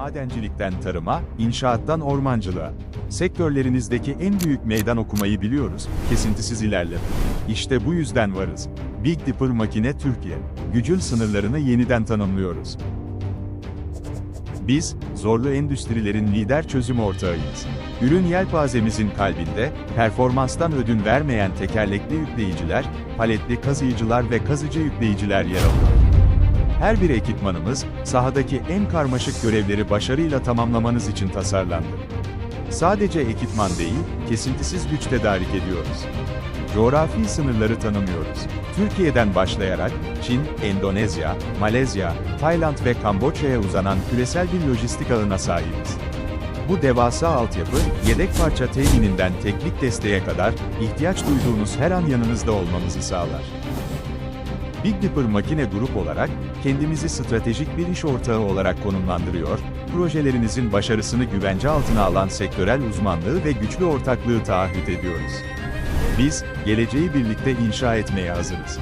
Madencilikten tarıma, inşaattan ormancılığa. Sektörlerinizdeki en büyük meydan okumayı biliyoruz, kesintisiz ilerleme. İşte bu yüzden varız. Big Dipper Makine Türkiye. Gücün sınırlarını yeniden tanımlıyoruz. Biz, zorlu endüstrilerin lider çözüm ortağıyız. Ürün yelpazemizin kalbinde, performanstan ödün vermeyen tekerlekli yükleyiciler, paletli kazıyıcılar ve kazıcı yükleyiciler yer alıyor. Her bir ekipmanımız, sahadaki en karmaşık görevleri başarıyla tamamlamanız için tasarlandı. Sadece ekipman değil, kesintisiz güç tedarik ediyoruz. Coğrafi sınırları tanımıyoruz. Türkiye'den başlayarak Çin, Endonezya, Malezya, Tayland ve Kamboçya'ya uzanan küresel bir lojistik ağına sahibiz. Bu devasa altyapı, yedek parça temininden teknik desteğe kadar ihtiyaç duyduğunuz her an yanınızda olmamızı sağlar. Big Dipper Makine Grup olarak, kendimizi stratejik bir iş ortağı olarak konumlandırıyor, projelerinizin başarısını güvence altına alan sektörel uzmanlığı ve güçlü ortaklığı taahhüt ediyoruz. Biz, geleceği birlikte inşa etmeye hazırız.